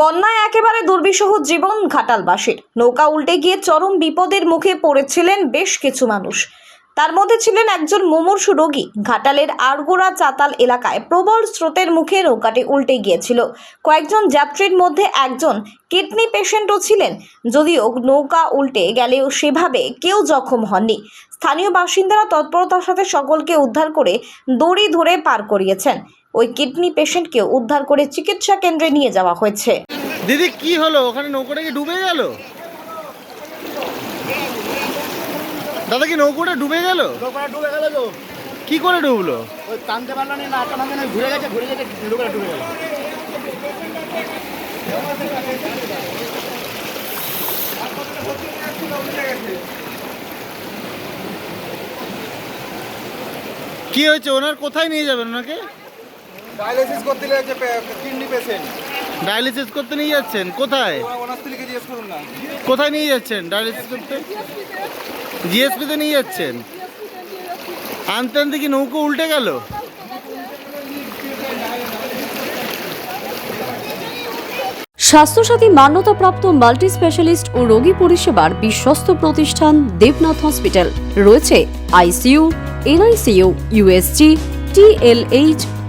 বন্যায় একেবারে দুর্বিষহ জীবন ঘাটালবাসীর নৌকা উল্টে গিয়ে চরম বিপদের মুখে পড়েছিলেন বেশ কিছু মানুষ। তার মধ্যে ছিলেন একজন মুমূর্ষু রোগী। ঘাটালের আরগোড়া চাতাল এলাকায় প্রবল স্রোতের মুখে নৌকাটি উল্টে গিয়েছিল। কয়েকজন যাত্রীর মধ্যে একজন কিডনি পেশেন্টও ছিলেন। যদিও নৌকা উল্টে গেলেও সেভাবে কেউ জখম হননি। স্থানীয় বাসিন্দারা তৎপরতার সাথে সকলকে উদ্ধার করে দড়ি ধরে পার করিয়েছেন। ওই কিডনি পেশেন্টকে উদ্ধার করে চিকিৎসা কেন্দ্রে নিয়ে যাওয়া হয়েছে। দিদি কি হলো? ওখানে নৌকোটা কি ডুবে গেল? দাদা কি নৌকোটা ডুবে গেল? নৌকাটা ডুবে গেল তো। কি করে ডুবলো? ওই টানতে পারল না না টানতে না ঘুরে গেছে ঘুরে গেছে নৌকাটা ডুবে গেল। কি হয়েছে? ওনার কোথায় নিয়ে যাবেন ওনাকে? ডায়ালিসিস করতে লেগেছে কিডনি পেশেন্ট ডায়ালিসিস করতে নিয়ে যাচ্ছেন? কোথায়? ওনার স্ত্রীকে জিজ্ঞেস করুন না। কোথায় নিয়ে যাচ্ছেন ডায়ালিসিস করতে? জিএসপিতে নিয়ে যাচ্ছেন? আনতে আনতে কি নৌকো উল্টে গেল? স্বাস্থ্যসাথী মান্যতাপ্রাপ্ত মাল্টি স্পেশালিস্ট ও রোগী পরিষেবার বিশ্বস্ত প্রতিষ্ঠান দেবনাথ হসপিটাল। রয়েছে ICU NICU USG TLH